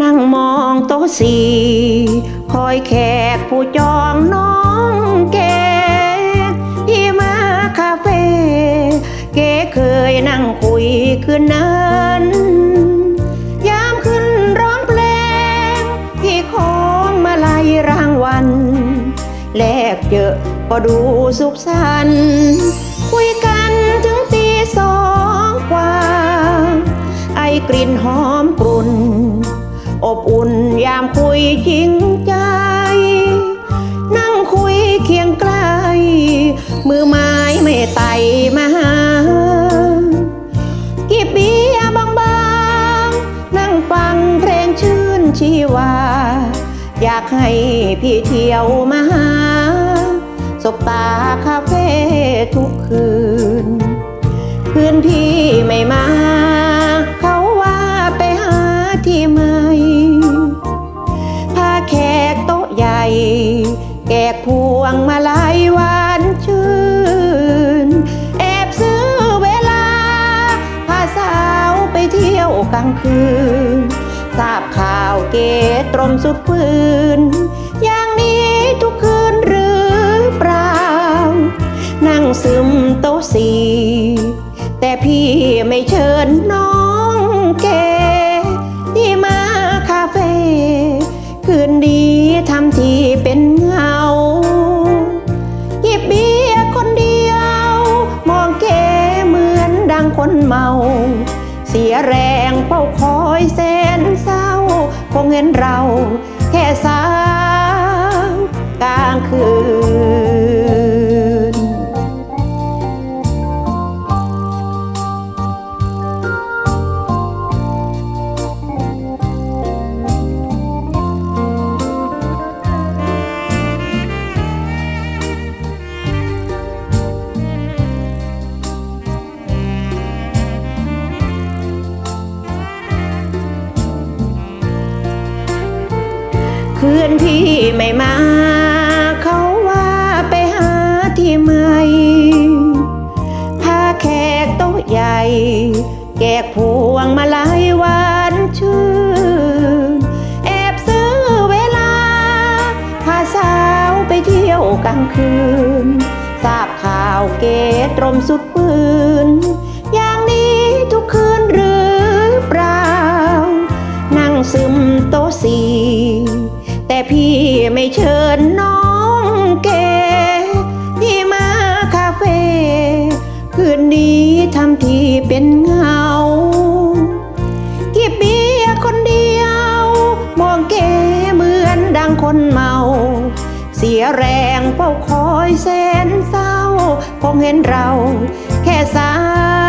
นั่งมองโต๊ะสีคอยแขกผู้จองน้องแกที่มาคาเฟ่เก๋เคยนั่งคุยคืนนั้นยามขึ้นร้องเพลงที่ของมาลัยรางวัลแลกเจอก็ดูสุขสันต์คุยกันถึงตีสองกว่า ไอกลิ่นหอมก อบอุ่นยามคุยจริงใจ นั่งคุยเคียงใกล้มือไม้ไม่ไต่มาหากีบเบียบางๆ นั่งฟังเพลงชื่นชีวา อยากให้พี่เที่ยวมาหาสบตาคาเฟ่ทุกคืน คืนพี่ แกกพวงมาลัยหวานชื่น แอบซื้อเวลา พาสาวไปเที่ยวกลางคืน ทราบข่าวเกตรมสุดฟืน อย่างนี้ทุกคืนหรือเปล่า นั่งซึมโต๊ะสี่แต่พี่ไม่เชิญน้อง งเป้าคอยแสนเศร้าคงเห็นเราแค่สาวกลางคืน คืนที่ไม่มา เขาว่าไปหาที่ใหม่พาแขกโต๊ะใหญ่ แกกพวงมาลัยหวานชื่น แอบซื้อเวลา พาสาวไปเที่ยวกลางคืน ทราบข่าวเกตรมสุดปื พี่ไม่เชิญน้องเกที่มาคาเฟ่คืนนี้ทำทีเป็นเงากีบเบียคนเดียว มองเกเหมือนดังคนเมา เสียแรงเฝ้าคอยแสนเศร้า คงเห็นเราแค่สาวกลา